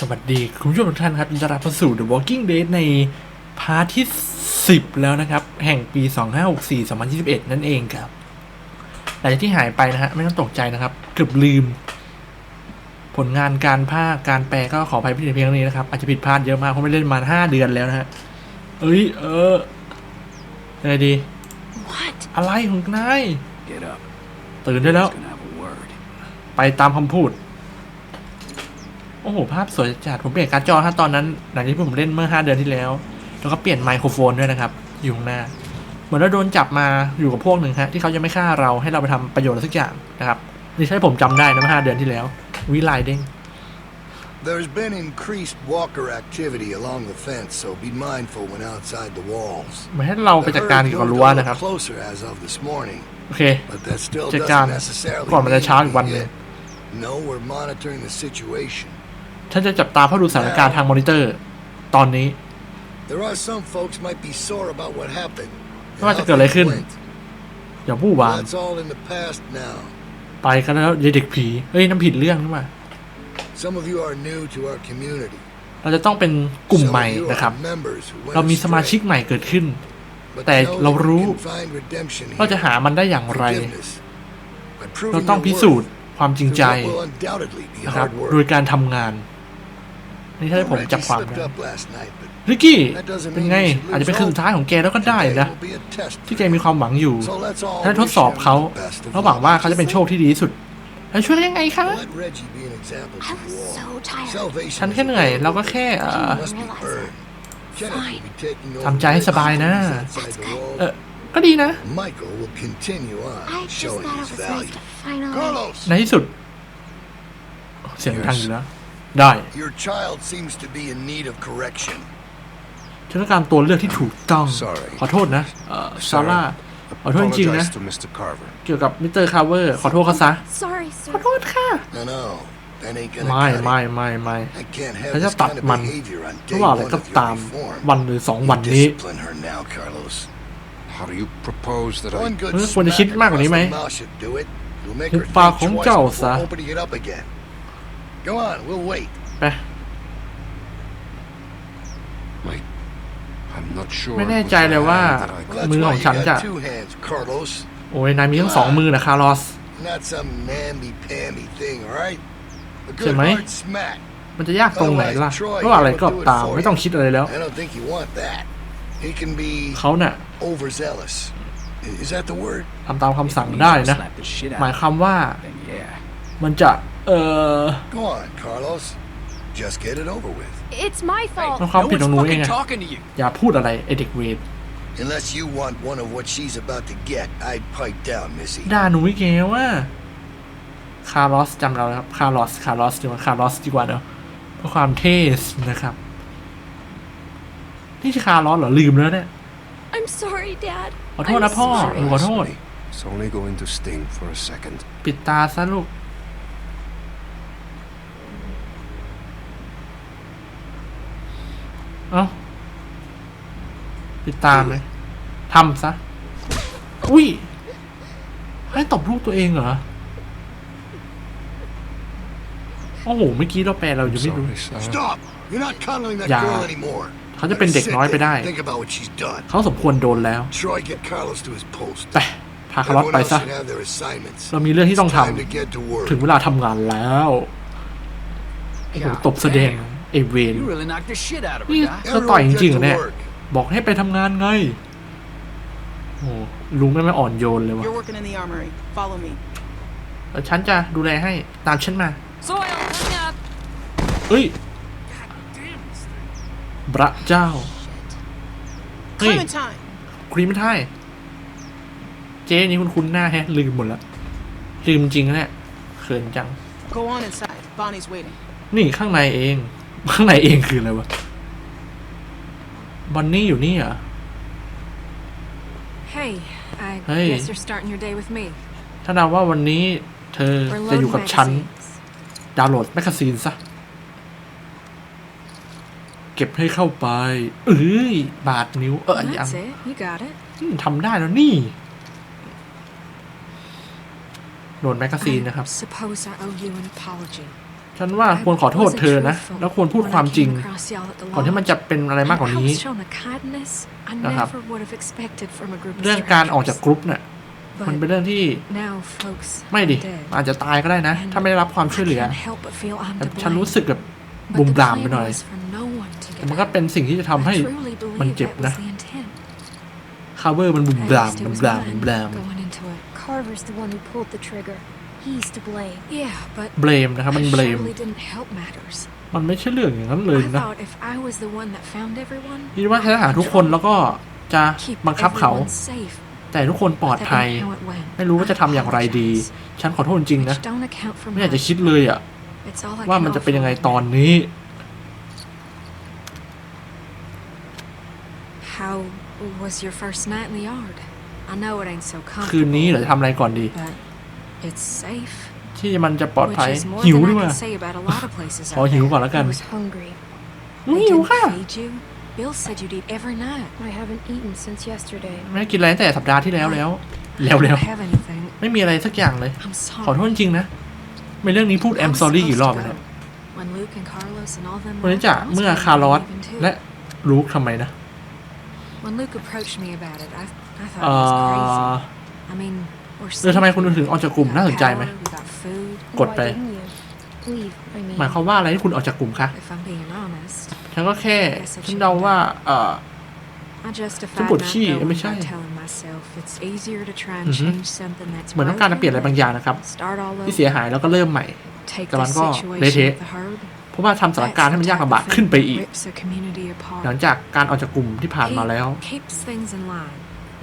สวัสดีคุณผู้ชมทุกท่านครับยินดีต้อนรับเข้าสู่ The Walking Dead ในพาร์ทที่ 10 แล้วนะครับ แห่งปี 2564 2021 นั่นเองครับหลังจากที่หายไปนะฮะ ไม่ต้องตกใจนะครับ เกือบลืม ผลงานการภาคการแปลก็ขออภัยเพียงเพียงเท่านี้นะครับ อาจจะผิดพลาดเยอะมาก เพราะไม่ได้เล่นมา 5 เดือนแล้วนะฮะ เอ้ย เออยังไงดี What? อะไรของนาย Get up. ตื่นได้แล้ว Gonna have a word. ไปตามคำพูด โอ้โห ภาพสวยจัดผมเปลี่ยนการ์ดจอฮะตอนนั้นหลังจากที่ผมเล่นเมื่อ 5 เดือนที่แล้ว แล้วก็เปลี่ยนไมโครโฟนด้วยนะครับ อยู่ข้างหน้า เหมือนเราโดนจับมาอยู่กับพวกหนึ่งฮะที่เขาจะไม่ฆ่าเราให้เราไปทำประโยชน์อะไรสักอย่างนะครับนี่ใช่ผมจำได้นะเมื่อ5เดือนที่แล้ววิไลเด้ง There's been increased walker activity along the fence, so be mindful when outside the walls. ไม่ให้เราไป The จัดการ herd เกี่ยวกับ moved รั้ว a little นะครับ closer as of this morning, โอเค but that still จัดการ doesn't necessarily ก่อนมันจะ mean ช้าอีกวัน we หนึ่ง get- No, we're monitoring the situation. ฉันจะจับตาเพื่อดูสถานการณ์ทางมอนิเตอร์ ตอนนี้ There are some folks might be sore about what happened. and ว่าจะ how เกิดอะไร things ขึ้น went. อย่าวู่วาม That's all in the past now. ไปกันแล้วยายเด็กผีเฮ้ยน้ำผิดเรื่องนี่หว่า Some of you are new to our community. เราจะต้องเป็นกลุ่ม Some ใหม่ of you นะครับ are members who went เรามีสมาชิก astray. ใหม่เกิดขึ้น But แต่ know เรา that we รู้ can find redemption เราจะ here. หามันได้อย่างไร Forgiveness. By proving เราต้อง your พิสูจ worth น์ความจริง through ใจ what will undoubtedly be นะครับ hard work. โดยการทำงาน นี่ถ้าให้ผม Reggie จับความ slipped ได้ up last night, but ริกกี้ that doesn't เป็น mean ไง you should อาจจะเป็น lose คืนสุดท้ายของแกแล้วก็ hope. ได้ Today นะ will be a test ที่ for แกมีความหวังอยู่ you. So let's all ถ้าทด wish สอบ him เขา the best of เราหวังว่า luck. เขาจะเป็นโชคที่ดีที่สุดแล้วช่วยได้ยังไงคะ Let Reggie be an example I to was you all. so tired. Salvation ฉัน is แค่เหนื่อย available. เราก็แค่เอ่อ It must be earned. Kenneth will be taking over ทำใจให้สบายนะ Reggie's outside the wall. เออก็ดีนะ Michael will continue on I just showing thought his it was nice value. to finally. Carlos, ในที่สุด เสียงดังอยู่แล้ว ได้ your child seems to be in need of correction. ฉันต้องการตัวเลือกที่ถูกต้อง Sorry. ขอโทษนะเอ่อซาร่า ขอโทษจริงๆนะ Apologize to Mr. Carver. เกี่ยวกับมิสเตอร์คาร์เวอร์ขอโทษเขาซะ Sorry, ขอ sir. โทษค่ะ No, no, that ain't gonna ไม่ cut it. ไม่ไม่ไม่ I can't have ฉันจะ this ตัด kind of มัน behavior on ไม่ day ว่าอะไร one ก็ of your ตาม reform. วันหรือสอง You วันนี้ discipline her now, Carlos. How do you propose that I... One good เออควรจะคิด smack มากกว่านี้ across ไหม the mouth should do it. It'll make หุ her บปาก think ของ twice เจ้า before ซะ opening it up again. Go on, we'll wait. ไป My... I'm not sure ไม่แน่ it was ใจเลย the ว่า hand that I Well, could- that's มือ why ของ you ฉันจะ got two hands, Carlos. โอ้ยนายมีทั้งสองมือนะคาร์ลอส Not some namby-pamby thing, all right? A ใช่ good ไหม hard smack. มันจะยากตรงไหนล่ะไม่ว่าอะไรก็ตามไม่ต้องคิดอะไรแล้ว I don't think you want that. He can be เขาน่ะ overzealous. I- Is that the word? ทำตามคำสั่ง Means ได้ I'll นะ slap the shit out หมาย of ความว่า him. Then yeah. มันจะ เอ่อ Go on, Carlos. Just get it over with. It's my fault. มันความผิดของหนูเองไง talking to you. อย่าพูดอะไรไอเด็กเวร Unless you want one of what she's about to get, I'd pipe down, Missy. ด่าหนูอีกแล้วว่าคาร์ลอสจำเราแล้วครับคาร์ลอสคาร์ลอสดีกว่าคาร์ลอสดีกว่าเนอะเพื่อความเท่นะครับ นี่ใช่คาร์ลอสเหรอ ลืมแล้วเนี่ย I'm sorry, Dad. ขอโทษนะ I'm พ่อ sorry. หนูขอโทษ It's only going to sting for a second. ปิดตาซะลูก เอ้าปิดตาไหมทำซะ อุ้ย ให้ตบลูกตัวเองเหรอ โอ้โห เมื่อกี้เราแปลเรายังไม่รู้ Sorry, Sarah. Stop! You're not coddling that Yeah. girl anymore. เขาจะเป็นเด็กน้อยไปได้ Think about what she's done. เขาสมควรโดนแล้ว Troy, get Carlos to his post. ไปพาคาร์ลอส Everyone ไป else ซะ should have their assignments. เรามีเรื่องที่ต้อง It's ท time to get to ำ work. ถึงเวลาทำงานแล้ว โอ้โห ตบแสดงไอเวน You really knocked the shit out of นี่ her, guy. เธอต่อยจ Everyone ริงๆเหรอ get เนี่ย to work. บอกให้ไปทำงานไงโอ้ลุงไม่ไม่อ่อนโยนเลยวะ You're working in the armory. Follow me. แล้วฉันจะดูแลให้ตามฉันมา Soil, hang up. เอ้ยพระเจ้าเฮ้ย Clementine. ครีมไม่ไทยเจ๊นี่คุณคุ้นๆหน้าแฮะลืมหมดแล้วลืมจริงนะเนี่ยเขินจัง Go on inside. Bonnie's waiting. นี่ข้างในเอง ข้างในเองคืออะไรวะบอนนี่อยู่นี่เหรอ Hey, I Hey. guess you're starting your day with me. ถ้านาว่าวันนี้เธอ We're จะอยู่ load กับฉัน magazines. ดาวน์โหลดแมกกาซีนซะ เก็บให้เข้าไป เอ้ย บาดนิ้ว เออยัง That's it. You got it. อืมทำได้แล้วนี่ โหลดแมกกาซีนนะครับ I suppose I owe you an apology. ฉันว่าควรขอโทษเธอนะ แล้วควรพูดความจริง ก่อนที่มันจะเป็นอะไรมากกว่านี้นะครับเรื่องการออกจากกรุ๊ปเนี่ยมันเป็นเรื่องที่ไม่ดิอาจจะตายก็ได้นะ ถ้าไม่ได้รับความช่วยเหลือแต่ฉันรู้สึกแบบบุมบามไปหน่อยแต่มันก็เป็นสิ่งที่จะทำให้มันเจ็บนะคาเวอร์มันบุมบามบุมบามบุมบาม Carver's the one who pulled the trigger. He's to blame. Yeah, but เบลมนะครับมันเบลม surely didn't help matters. มันไม่ใช่เรื่องอย่างนั้นเลย I นะ thought if I was the one that found everyone, คิดว่าฉันจะหาทุกคนแล้วก็จะ keep บังคับเขา everyone safe. แต่ทุกคนปลอด That ภัย ain't how it went. ไม่รู้ว่าจะทำอย่างไรดี ฉันขอโทษจริงๆนะ Which don't account for ไม่อยากจะ much. คิดเลยอะ It's all I ว่า can มันจะเป็นยังไง offer. ตอนนี้ How was your first night in the yard? I know it ain't so คืนนี้เหรอ comfortable, จะทำอะไรก่อนดี but it's safe. ที่มันจะปลอด Which ภัย is more หิว than ด้ I วย can say about a lot of places ขอ out หิว there. ก่อนแล้วกัน I was hungry. หนู They หิว didn't ค่ะ feed you. Bill said you'd eat every night. I haven't eaten since yesterday. ไม่ได้กินอะไรตั้งแต่สัปดาห์ที่แล้วแล้ว แล้วแล้ว Don't have anything. ไม่มีอะไรสักอย่างเลย I'm sorry. ขอโทษจริงๆนะไม่เรื่องนี้พูดแอม I was ซอรี่ supposed กี่รอบ to แล้ว go. เนี่ย When Luke and Carlos and all them วันนี้ left, จะ I was เมื่อ planning คาร์ลอ on ส leaving too. และลูกทำไมนะ When Luke approached me about it, I, I thought เอ่ it was อ crazy. I mean, we're เออทำไมคุณ safe ถึงออกจากกลุ่ม We น่า got สนใจไหม power, we got food. กดไป Why didn't you? Leave, I mean. หมายความว่าอะไรที่คุณออกจากกลุ่มคะ If I'm being honest, ฉันก็แค่ฉันเดาว่า เอ่อ I justified ฉันปวด not ขี้ going ไม่ใช่ by telling myself it's easier to try อื and อฮึ change something that's เหมือนต้องการจะเปลี่ยนอะไรบางอย่างนะครับ Start all ที่เสีย over. หายแล้วก็เริ่มใหม่ Take แต่มัน the ก็เละเทะ situation with the herd. เพราะว่าทำสถานการณ์ให้มันยากลำบากขึ้นไปอีก Rips a community apart. หลังจากการออกจากกลุ่มที่ผ่านมาแล้ว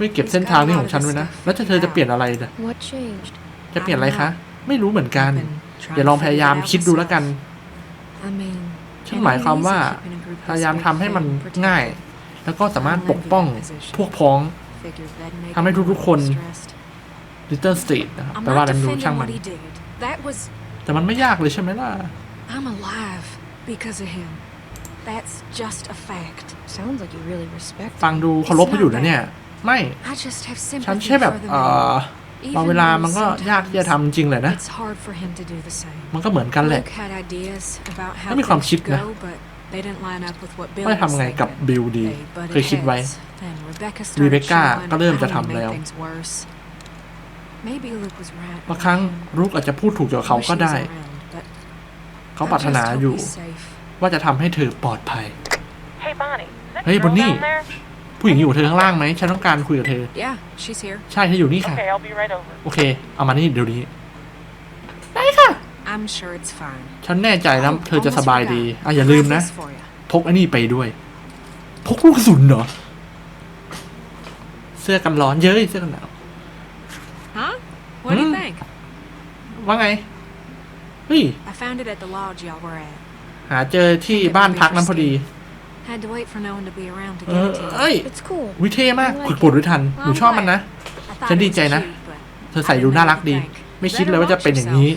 He keeps things in line. ไม่เก็บเส้นทางนี้ของฉันไว้นะ แล้วจะเธอจะเปลี่ยนอะไรนะ What changed? จะเปลี่ยนอะไรคะ ไม่รู้เหมือนกัน I've been trying เดี๋ยวลอง to พยายาม figure it out คิดดูแล้วกัน myself. I mean, ฉันหมายความว่า it ain't easy keeping a group พยายาม this ทำให้มัน big, protected. ง่าย แล้วก็สามารถปกป้องพวกพ้อง Figured that'd make ทำให้ him ทุกๆคน stressed. Little Street นะครับ I'm แปลว่า not อะไรไม่รู้ defending ช่างมั what น he did. That was แต่มันไม่ยากเลยใช่ไหมล่ะ I'm alive because of him. That's just a fact. Sounds like you really respect ฟังดูเคารพเขาอยู่นะเนี่ย ไม่ I just have ฉัน sympathy แค่แบบ for the เอ่อ man. บางเวลามันก็ยากที่จะทำจริงเลยนะ It's hard for him to do the same. มันก็เหมือนกันแหละ Luke had ideas about how ก็มีความ things คิด should นะ go, but they didn't line up with what Bill ว่า was ทำไงกับ thinking. บิลดี They butted เคยคิดไว้ heads. Then Rebecca รี started เบคก้า showing ก็เริ่ม how จะ he ทำแล้ว made things worse. Maybe Luke was right บางครั้ง about him. ลูกอาจจะพูดถูกกับเขา Wish ก็ he was ได้ around, but เขา I ปรารถนา just hope อยู่ he's safe. ว่าจะทำให้เธอปลอดภัย Hey, Bonnie. Is that Hey, girl Bonnie. Down there? ผู้หญิงอยู่กับเธอข้างล่างไหมฉันต้องการคุยกับเธอ Yeah, she's here. ใช่เธออยู่นี่ค่ะ Okay, I'll be right over. โอเค เอามานี่เดี๋ยวนี้ I'm sure it's fine. ฉันแน่ใจแล้ว Oh, เธอจะ almost สบายดี forgot. อะอย่าลืมนะ How's this for ya? พกอันนี้ไปด้วย พกลูกกระสุนเหรอ เสื้อกันร้อนเย้ยเสื้อกันหนาว Huh? What do you Hmm? think? ว่าไง เฮ้ย I found it at the lodge y'all were at. หาเจอที่บ้านพักนั้นพอดี Had to wait for no one to be around to เอ get อ it to you. เอ้ย It's cool. วิเท่มากฝึกปวดด้วยทัน หนูชอบมันนะ I thought ฉัน it ดี was ใจนะ cute, but เธอใส่ดูน่ารักดี ไม่คิดเลยว่าจะเป็นอย่างนี้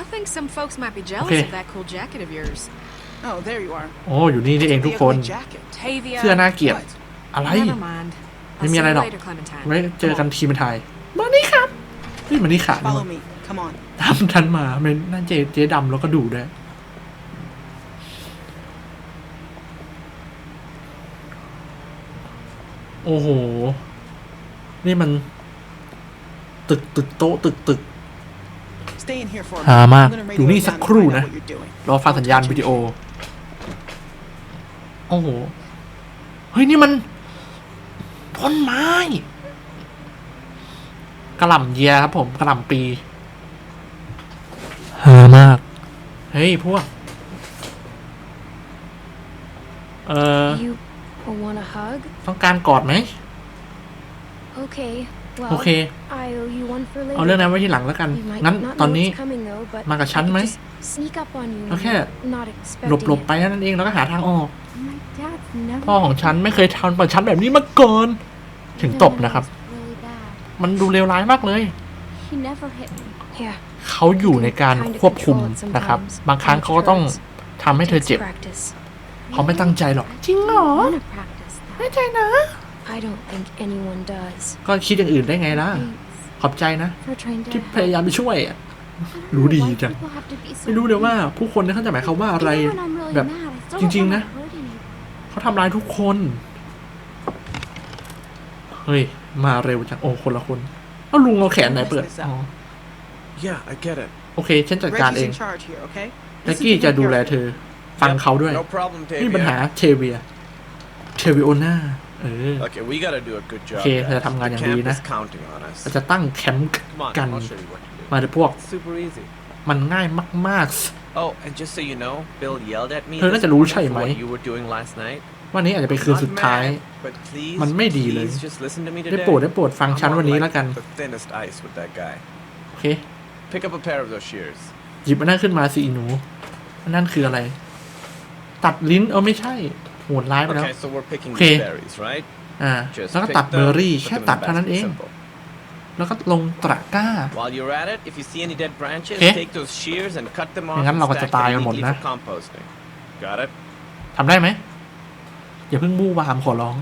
I think some folks might be jealous Okay. of that cool jacket of yours. Oh, there you are. โอ้ อยู่นี่นี่เองทุกคน The ugly jacket. Tavia. เสื้อน่าเกลียด What? อะไร Never mind. ไม่ I'll มี see อะไร you หรอก later, Clementine. ไว้เจอกันทีมไทยมานี่ครับเฮ้ยมานี่ขาด Follow me. Come on. ตามทันมาเป็นนั่นเจเจ๊ดำแล้วก็ดูด้วย โอ้โห นี่มัน ตึกตึกโต๊ะตึกตึก Stay in here for a หา minute. มาก I'm gonna อยู่ radio นี่ it สัก down and ครู่ find out นะ what you're doing. รอฟังสัญญาณวิดีโอ โอ้โห เฮ้ย นี่มันต้นไม้กระหล่ำเยียครับผมกระหล่ำปีหามาก เฮ้ย พวก เออ You want a hug? ต้องการกอดไหม Okay. Well, โอเค I owe you one for later. เอาเรื่องนั้นไว้ที่หลังแล้วกัน You might งั้น not ตอน know นี้ it's coming though, but มากับฉัน I could ไหม just sneak up on you. ก็ when แค่ you're not หลบ expecting หลบ it. ไปแค่นั้นเองแล้วก็หาทางออก My dad's never พ่อของฉันไม่เคยทำกับฉันแบบนี้มาก่อน ถึงตบนะครับ Really bad. มันดูเลวร้ายมากเลย He never hit me. Yeah. เขาอยู่ในการควบคุมนะครับ บางครั้งเขาก็ต้องทำให้เธอ takes เจ็บ practice. เขาไม่ตั้งใจหรอก จริงเหรอ I wanna practice that. ไม่ใจนะ I don't think anyone does. ก็คิดอย่างอื่นได้ไงล่ะ Thanks ขอบใจนะ for trying to ที่ help. พยายามไปช่วยอะ don't รู้ know ดี why จัง people have to be so ไม่รู้เลยว่า mean. ผู้คนเนี่ยเขาจะหมายความว่าอะไร Even when I'm really แบบ mad, I still จริง don't ๆนะ wanna hurt anyone. เขาทำร้ายทุกคน เฮ้ย มาเร็วจัง โอ้ คนละคนเอ้าลุงเอาแขนไหนเปิดอ๋อ Yeah, I get it. โอเค ฉันจัดการเอ Reggie's ง in charge here, okay? แจ็คกี้จะดูแลเธอ ฟังเขาด้วย No problem, ไม่มีปัญหา Tavia. เทเวียเทวิโอนาเออ Okay, we gotta do a good job. Okay, guys. เราจะทำงาน The อย่างดี camp นะ is counting on us. เราจะตั้งแคมป์ Come on, กัน I'll show you what to do. มาเดี๋ยวพวก It's super easy. มันง่ายมาก Oh, and just so you know, Bill yelled at me เธอน่า this จะรู้ morning ใช่ไหม for what you were doing last night. ๆวันนี้อาจจะเป็นคืน Not สุดท้าย mad, but please, มันไม่ดีเลย please just listen to me ได้ today. โปรดได้โปรดฟัง I'm ฉัน on วันนี้ like แล้วกัน the thinnest ice with that guy. โอเค Pick up a pair of those shears. หยิบมันนั่นขึ้นมาสิอีหนูอันนั่นคืออะไร ตัดลิ้นเออไม่ใช่โหดร้ายไปแล้ว Okay, so we're picking Okay. these berries, right? อ่า Just แล้วก็ pick ตัด them, เบอร์รี่ put แค่ them in ตัด the เท่านั้น basket. เอง Simple. แล้วก็ลงตะกร้า While you're at it, if you see any dead branches, Okay. take those shears and cut them ไม่ off งั้น and เราก็จะ stack ตาย them กันหมด neatly นะ for composting. Got it? ทำได้ไหมอย่าเพิ่งบู้วามขอร้อง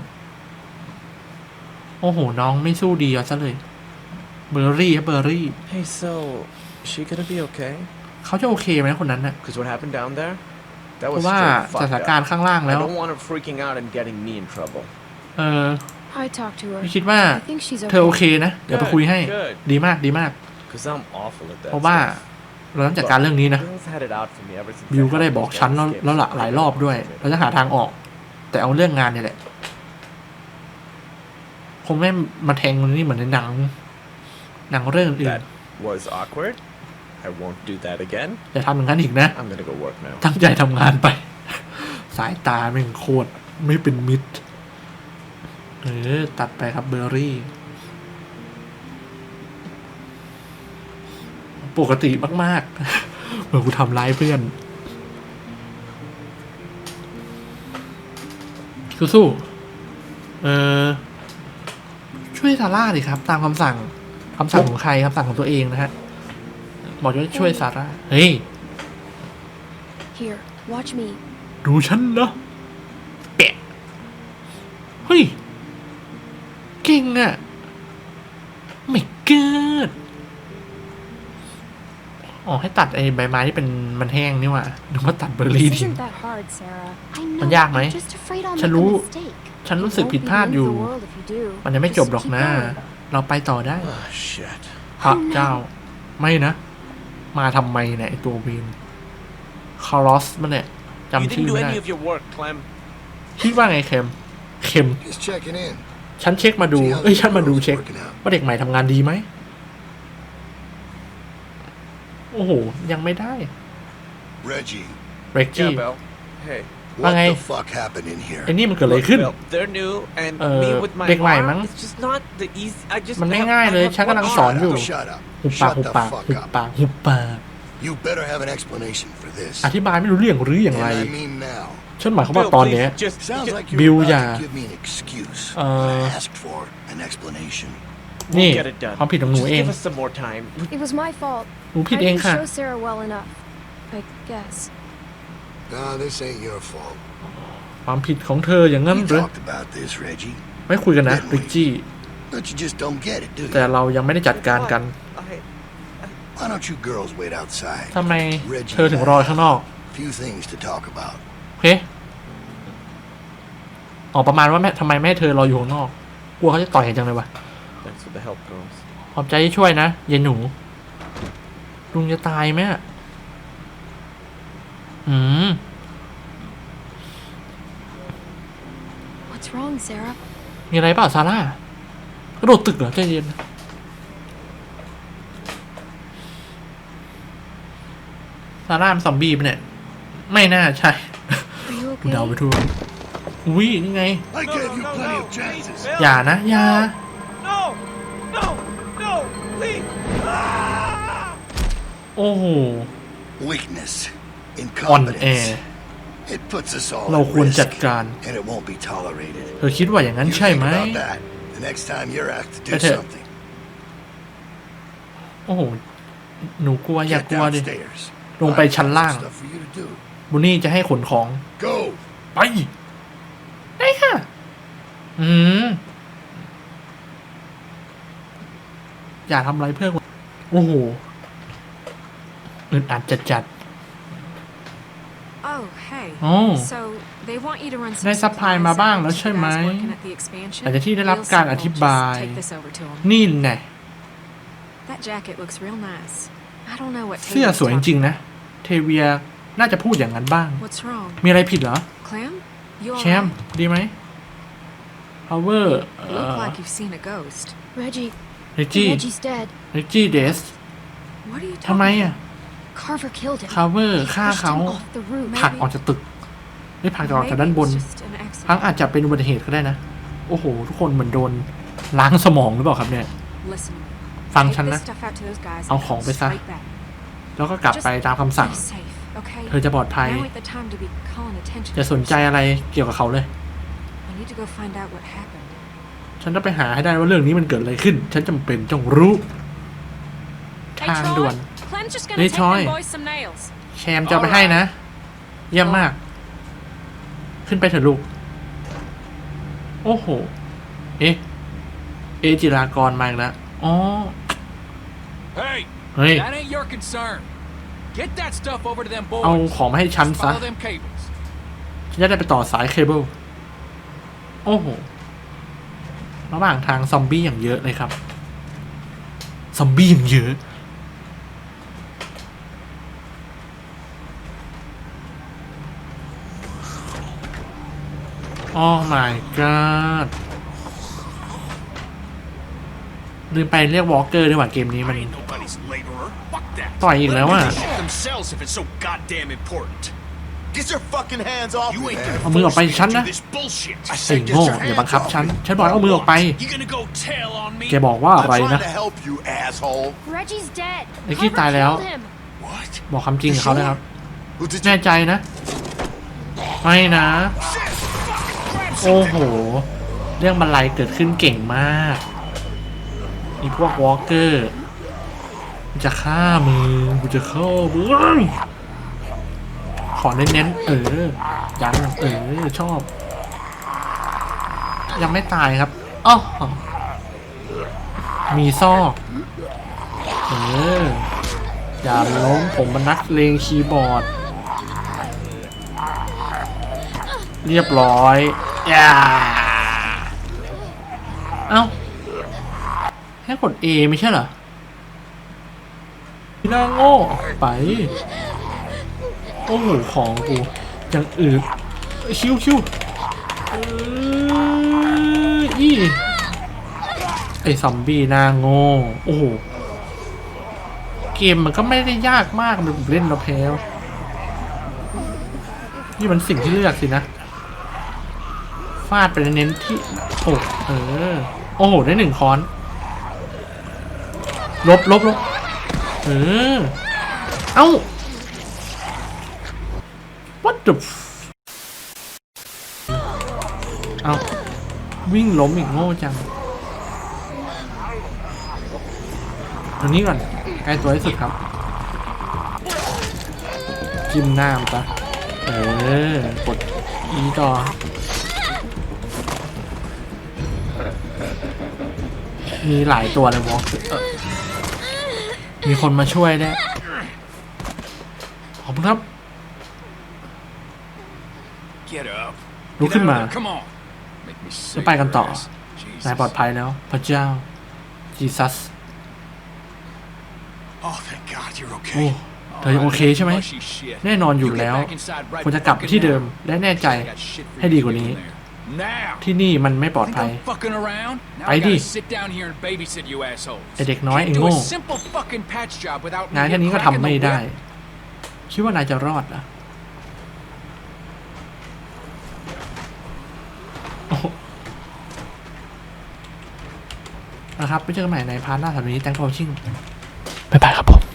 โอ้โห น้องไม่สู้ดีเอาซะเลย เบอร์รี่ครับเบอร์รี่ Hey, so is she gonna be okay? เขาจะโอเคไหมคนนั้นน่ะ Because what happened down there? That เพ was ราะว่า straight ส fucked ถานการณ์ up. ข้างล่าง I แล้ว don't want her freaking out and getting me in trouble. เออ I talked to her. พี่คิดว่า I think she's เธอโอ okay. เคนะ เดี๋ยวไปคุยให้ Good. ดีมากดีมาก Because I'm awful at that. เพราะว่า stuff. เราต้องจัดการเรื่องนี้นะ Bill's had it out for me ever since บิว I ก็ได้ helped บอก his ฉัน dad แล้ว escape แล้วละ from หลายรอบด้วย เราจะหาทางออก แต่เอาเรื่องงานเนี่ยแหละ คงไม่มาแทงมันนี่เหมือนในหนัง หนังเรื่องอื่น That was awkward. I won't do that again. อย่าทำอย่างนั้นอีกนะ I'm gonna go work now. ตั้งใจทำงานไป สายตาแม่งโคตรไม่เป็นมิตรเออตัดไปครับเบอร์รี่ ปกติมาก ๆ เหมือนกูทำร้ายเพื่อน สู้ๆเออช่วยซาร่าดิครับ ตามคำสั่งคำสั่งของใครคำสั่งของตัวเองนะฮะ บอกจะช่วยซาร่า เฮ้ย Here, watch me. ดูฉันนะแปะเฮ้ย เก่งอะไม่เกิดอ๋อให้ตัดไอ้ใบไม้ที่เป็นมันแห้งนี่หว่านึกว่าตัดเบอร์รี่ This ทิ้ง isn't that hard, Sarah. I มัน know. ยากไหม I'm just afraid I'll ฉัน make รู้ a mistake. ฉันรู้ It สึก won't ผิด be พลาด the อ end ยู่ of the world if you do. มันยังไม่จบ Just หรอก keep นะ going. เราไปต่อได้ Oh shit. พระเจ้า ไม่นะ มาทำไมเนี่ยไอตัวเวนคาร์ลอสมันเนี่ย You จำชื่อ didn't do ไม่ได้ any of your work, Clem. คิดว่าไงเค็มเค็ม Just checking in. ฉันเช็คมาดู เอ้ย ฉันมาดูเช็ค ว่าเด็กใหม่ทำงานดีไหม โอ้โห ยังไม่ได้ Reggie, เรกจี้ Yeah, Bill. Hey. What Bang, the eh? fuck happened in here? ไอ้นี่มันเกิดอะไรขึ้น Bill, they're new, and Uh, me with my เด็กใหม่ arm, มั้ง it's just not the easy. I just มันไม่ have- ง่าย I เลย have ฉันกำลัง one สอน arm. อยู่ Shut up. หุบปาก Shut หุบ the ปาก fuck หุบ up. ปากหุบปาก You better have an explanation for this. อธิบายไม่รู้เรื่องหรืออย่างไร And I mean now. ฉันหมายความว่า Bill, ตอน please, เนี้ย just, Sounds just- like you're Bill, about yeah. to give me an excuse. Uh, when I asked for an explanation. นี่ we'll get it done. ความผิดของหนู Just เอง give us some more time. It was my fault. หนูผิด I เอง didn't ค่ะ show Sarah well enough. I guess. No, this ain't your fault. ความผิดของเธออย่างนั้น We หรือ talked about this, Reggie. ไม่คุยกันนะริกจี้ But you just don't get it, do แต่ you? เรายังไม่ได้จัดการกัน I- Why don't you girls wait outside? ทำไมเธอถึงรอข้างนอก Few things to talk about. โอเคออกประมาณว่าแม่ทำไมแม่ให้เธอรออยู่ข้างนอก กลัวเขาจะต่อยกันจังเลยวะ Thanks for the help, girls. ขอบใจที่ช่วยนะเย็นหนู ลุงจะตายไหมอะ อืม What's wrong, Sarah? มีอะไรเปล่าซาร่ากระโดดตึกเหรอใจเย็น ซาร่าเป็นซอมบี้ปะเนี่ย ไม่น่าใช่ Are you เดา okay? ไปทั่วอุ้ยนี่ไง I gave you plenty of chances. อย่านะ อย่า No! No! No! Please! โอ้โห Weakness. อ่อนแอ Incompetence. It puts us all เรา at ควร risk, จัดการ and it won't be tolerated. เธอคิดว่าอย่างนั้น You ใช่ think ไหม about that the next time you're asked to do That's it. something. โอ้โห หนูกลัวอย่า Get กลัวดิ downstairs. ลงไป I've got ชั้น some ล่าง stuff for you to do. บุนี่จะให้ขนของ Go. ไป ได้ค่ะ อืม อย่าทำอะไรเพื่อนคนโอ้โหอึดอัดจัดจัด Oh, hey. Oh. So they want you to run some ได้ซัพพลายมา supplies บ้าง out แล้ว to ใช่ the ไหม guys working at the expansion. แต่ที่ได้รับ Real การ simple, อธิบาย just take this over to 'em. นี่แน่ That jacket looks real nice. I don't know what เสื้อ Taylor's สวยจ talking ริงๆนะ เทเวียน่าจะพูดอย่างนั้นบ้าง What's wrong? มีอะไรผิดเหรอ Clem? You แช alright? มป์ดีไหม power เอ่ Look อ like you've seen a ghost. Reggie. Reggie Reggie's dead. Reggie Des What are you ทำไม talking อะ Carver killed him. cover He ฆ่า pushed เขา him off the roof. ผลักออกจากตึกไม่ผลักออกจากด้านบน Maybe it's just an accident. ทั้งอาจจะเป็นอุบัติเหตุก็ได้นะ โอ้โห ทุกคนเหมือนโดนล้างสมองหรือเปล่าครับเนี่ย Listen. ฟัง Take ฉัน this นะ stuff out to those guys and เอาของ come ไปซะ straight back. แล้วก็กลับไปตามคำสั่ง Be safe, okay? เธอจะปลอดภัย Now ain't the time to be calling attention จะ to สนใจ yourself. อะไรเกี่ยวกับเขาเลย I need to go find out what happened. ฉันต้องไปหาให้ได้ว่าเรื่องนี้มันเกิดอะไรขึ้น ฉันจำเป็นต้องรู้ ทางด่วน Clem's just Hey, gonna take Troy. them boys some nails. แชมป์จะเอาไปให้นะ เยี่ยมมาก ขึ้นไปเถอะลูก โอ้โห เอ๊ะ เอจิรากรมาอีกแล้วอ๋อ Hey, เฮ้ย that ain't your concern. Get that stuff over to them เอา boys. ของมาให้ฉันซะ Follow them cables. ฉันจะได้ไปต่อสายเคเบิล โอ้โห ระหว่างทางซอมบี้อย่างเยอะเลยครับ ซอมบี้อย่างเยอะ อ้ my god ลืมไปเรียกวอลเกอร์ดีกว่าเกมนี้มัน ain't nobody's laborer. Fuck that. ต่อยอีกแล้วอะ themselves if it's so goddamn important. Get your fucking hands off You me, ain't man. gonna เอามือออกไป force me ฉัน to นะ do this bullshit. ไอ้ไอ้โง่อย่าบังคับฉัน ฉันบอกให้เอามือออกไป You gonna go tell on me? แกบอกว่า I'm อะไร trying นะ to help you, asshole. Reggie's dead. Ricky Carver ตายแล้ว killed him. What? บอกคำจริงกับเขาเลยครับ Well, did แน่ you ใจนะ ไม่นะ โอ้โห เรื่องบันไลเกิดขึ้นเก่งมาก มีพวกวอลเกอร์กูจะฆ่ามึงกูจะฆ่ามึงขอเน้นๆเออ ยังเออ ชอบ ยังไม่ตายครับอ้อมีซอกเออ อย่าล้มผมมันนักเลงคีย์บอร์ด เรียบร้อย อย่าเอ้าแค่กด A ไม่ใช่เหรอพี่น่าโง่ไป โอ้โหของกูยังอืดคิวคิวอออีไอซอมบี้หน้าโง่โอ้โหเกมมันก็ไม่ได้ยากมากมันเล่นแล้วแพ้นี่มันสิ่งที่เลือกสินะ ฟาดไปเน้นที่โอกเออ โอ้โห ได้หนึ่งค้อน ลบลบลบเออ เอ้า what the เอาวิ่งล้มอีกโง่จังตรงนี้ก่อนใกล้ตัวที่สุดครับ จิ้มหน้ามันปะเออกดอีต่อ มีหลายตัวเลยวอล์กมีคนมาช่วยได้วยขอบคุณครับ Get up. ลุก Get ขึ้น out มา of there. Come on. Make me แล้ว sick. ไปกันต่อ Jesus. นายปลอดภัยแล้ว พระเจ้าจีซัส Oh, thank God you're โอ้ okay. เธอยังโอเคใช่ไหม Mushy shit. แน่นอนอยู่ You get แล้ว back inside right ควรจะกลับไปที่เดิมและแน่ใจ I got shit for ให้ you ดี to กว่า do นี้ in there. Now. ที่นี่มันไม่ปลอด Think ภัย I'm fucking around? Now ไป I ดิ gotta sit down here and babysit you assholes. ไอ้เด็กน้อย Can't ไอ้ do โง่ a simple fucking patch job without me งานแค่นี้ก็ cracking ทำไม่ the ได้ whip. คิดว่านายจะรอดเหรอโอ้โหนะครับไปเจอกันใหม่ในพาร์ทหน้าสำหรับวันนี้ thanks for watching บ๊ายบายครับผม